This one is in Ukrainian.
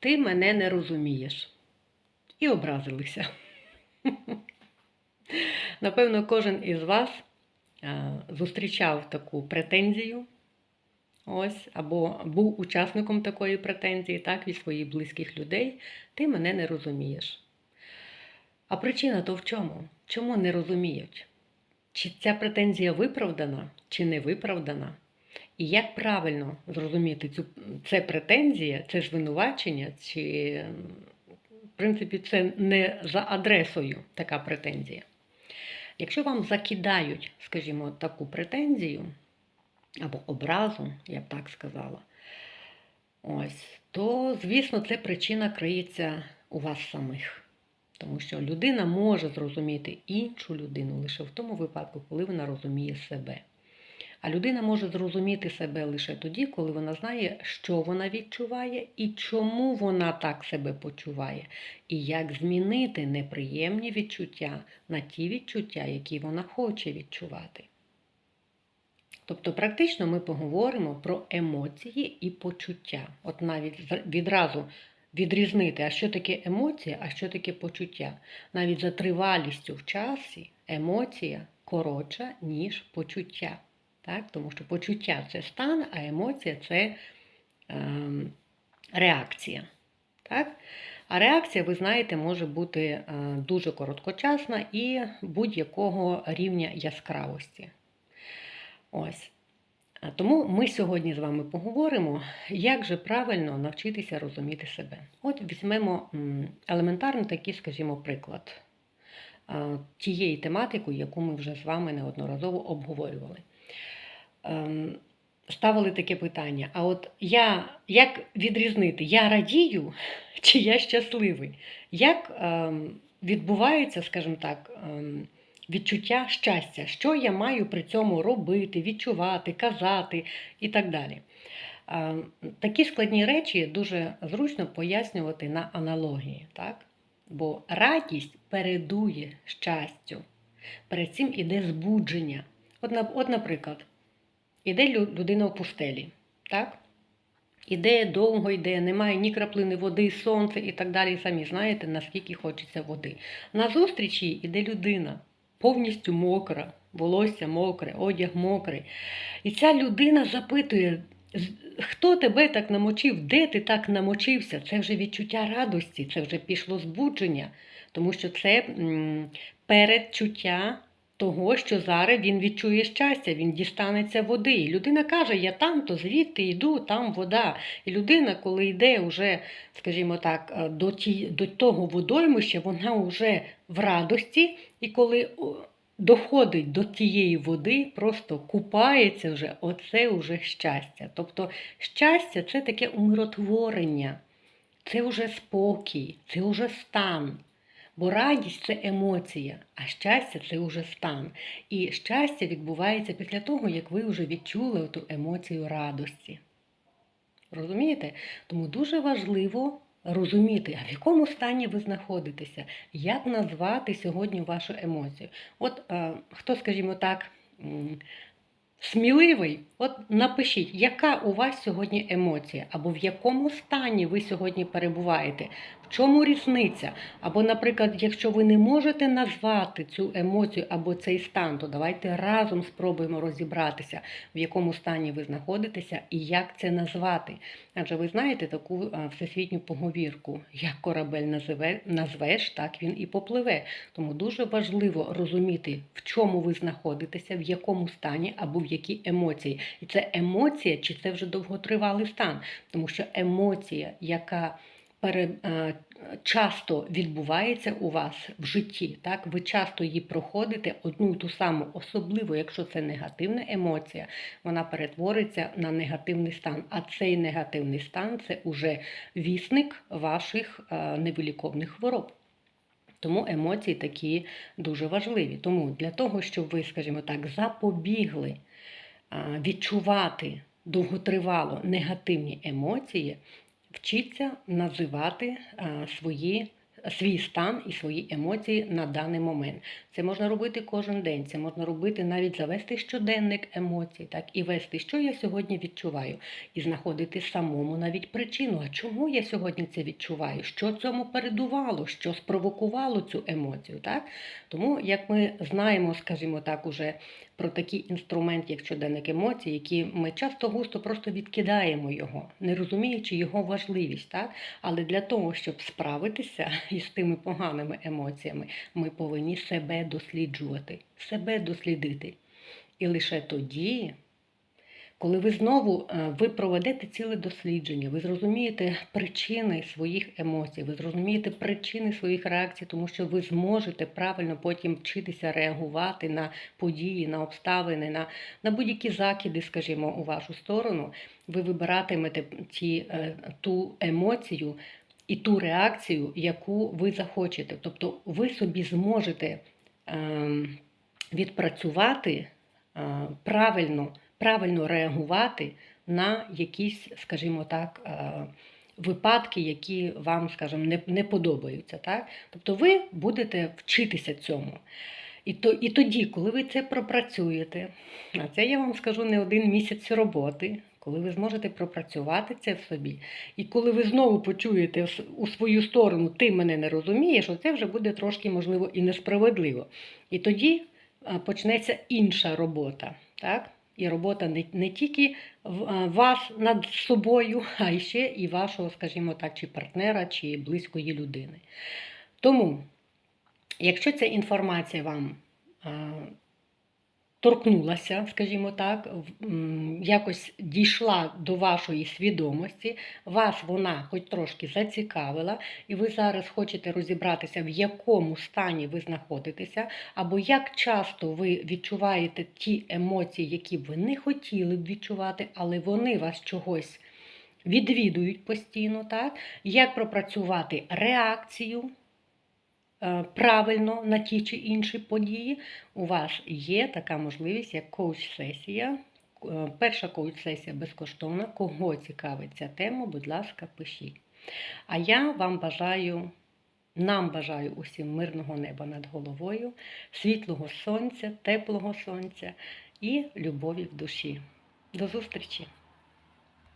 ти мене не розумієш. І образилися. Напевно, кожен із вас зустрічав таку претензію. Ось, або був учасником такої претензії, так, від своїх близьких людей, ти мене не розумієш. А причина то в чому? Чому не розуміють? Чи ця претензія виправдана, чи не виправдана? І як правильно зрозуміти цю це претензія, це звинувачення, чи, в принципі, це не за адресою така претензія? Якщо вам закидають, скажімо, таку претензію або образу, я б так сказала, ось, то, звісно, це причина криється у вас самих. Тому що людина може зрозуміти іншу людину лише в тому випадку, коли вона розуміє себе. А людина може зрозуміти себе лише тоді, коли вона знає, що вона відчуває і чому вона так себе почуває, і як змінити неприємні відчуття на ті відчуття, які вона хоче відчувати. Тобто, практично ми поговоримо про емоції і почуття. От навіть відразу відрізнити, а що таке емоція, а що таке почуття. Навіть за тривалістю в часі емоція коротша, ніж почуття. Так? Тому що почуття це стан, а емоція це ем, реакція. Так? А реакція, ви знаєте, може бути е, дуже короткочасна і будь-якого рівня яскравості. Ось. Тому ми сьогодні з вами поговоримо, як же правильно навчитися розуміти себе. От візьмемо елементарно такий, скажімо, приклад тієї тематики, яку ми вже з вами неодноразово обговорювали. Ем, Ставили таке питання: а от я як відрізнити, я радію чи я щасливий? Як ем, відбувається, скажімо так, ем, відчуття щастя, що я маю при цьому робити, відчувати, казати і так далі. Такі складні речі дуже зручно пояснювати на аналогії, так? бо радість передує щастю. Перед цим іде збудження. От, от наприклад, іде людина в пустелі, так? Іде довго йде, немає ні краплини води, сонця і так далі. Самі знаєте, наскільки хочеться води. На зустрічі іде людина, повністю мокра, волосся мокре, одяг мокрий. І ця людина запитує, хто тебе так намочив, де ти так намочився? Це вже відчуття радості, це вже пішло збудження, тому що це передчуття того, що зараз він відчує щастя, він дістанеться води. І людина каже: Я там, то звідти йду, там вода. І людина, коли йде вже, скажімо так, е, до, ті, до того водоймища, вона вже в радості, і коли доходить до тієї води, просто купається вже, оце вже щастя. Тобто щастя це таке умиротворення, це вже спокій, це вже стан. Бо радість це емоція, а щастя це вже стан. І щастя відбувається після того, як ви вже відчули ту емоцію радості. Розумієте? Тому дуже важливо розуміти, а в якому стані ви знаходитеся, як назвати сьогодні вашу емоцію. От е, хто, скажімо так, сміливий, от напишіть, яка у вас сьогодні емоція, або в якому стані ви сьогодні перебуваєте, в чому різниця? Або, наприклад, якщо ви не можете назвати цю емоцію або цей стан, то давайте разом спробуємо розібратися, в якому стані ви знаходитеся і як це назвати. Адже ви знаєте таку е, всесвітню поговірку, як корабель називе, назвеш, так він і попливе. Тому дуже важливо розуміти, в чому ви знаходитеся, в якому стані або в якій емоції. І це емоція, чи це вже довготривалий стан, тому що емоція, яка пере, е, часто відбувається у вас в житті, так ви часто її проходите одну і ту саму, особливо якщо це негативна емоція, вона перетвориться на негативний стан. А цей негативний стан це уже вісник ваших е, невиліковних хвороб. Тому емоції такі дуже важливі. Тому для того, щоб ви, скажімо так, запобігли відчувати довготривало негативні емоції, вчиться називати свої свій стан і свої емоції на даний момент. Це можна робити кожен день, це можна робити навіть завести щоденник емоцій, так і вести, що я сьогодні відчуваю, і знаходити самому навіть причину, а чому я сьогодні це відчуваю, що цьому передувало, що спровокувало цю емоцію. Так? Тому, як ми знаємо, скажімо так, уже про такий інструмент, як щоденник емоцій, які ми часто густо просто відкидаємо його, не розуміючи його важливість. Так? Але для того, щоб справитися із тими поганими емоціями, ми повинні себе досліджувати, себе дослідити. І лише тоді, коли ви знову е, ви проведете ціле дослідження, ви зрозумієте причини своїх емоцій, ви зрозумієте причини своїх реакцій, тому що ви зможете правильно потім вчитися реагувати на події, на обставини, на, на будь-які закиди, скажімо, у вашу сторону. Ви вибиратимете ті, е, ту емоцію і ту реакцію, яку ви захочете. Тобто ви собі зможете відпрацювати е, правильно, правильно реагувати на якісь, скажімо так, е, випадки, які вам, скажімо, не, не подобаються. Так? Тобто ви будете вчитися цьому. І, то, і тоді, коли ви це пропрацюєте, а це я вам скажу не один місяць роботи, коли ви зможете пропрацювати це в собі, і коли ви знову почуєте у свою сторону, ти мене не розумієш, оце вже буде трошки, можливо, і несправедливо. І тоді почнеться інша робота. Так? І робота не, не тільки вас над собою, а ще і вашого, скажімо так, чи партнера, чи близької людини. Тому, якщо ця інформація вам торкнулася, скажімо так, якось дійшла до вашої свідомості, вас вона хоч трошки зацікавила, і ви зараз хочете розібратися, в якому стані ви знаходитеся, або як часто ви відчуваєте ті емоції, які ви не хотіли б відчувати, але вони вас чогось відвідують постійно, так? Як пропрацювати реакцію правильно на ті чи інші події, у вас є така можливість, як коуч-сесія. Е, Перша коуч-сесія безкоштовна. Кого цікавить ця тема, будь ласка, пишіть. А я вам бажаю, нам бажаю усім мирного неба над головою, світлого сонця, теплого сонця і любові в душі. До зустрічі!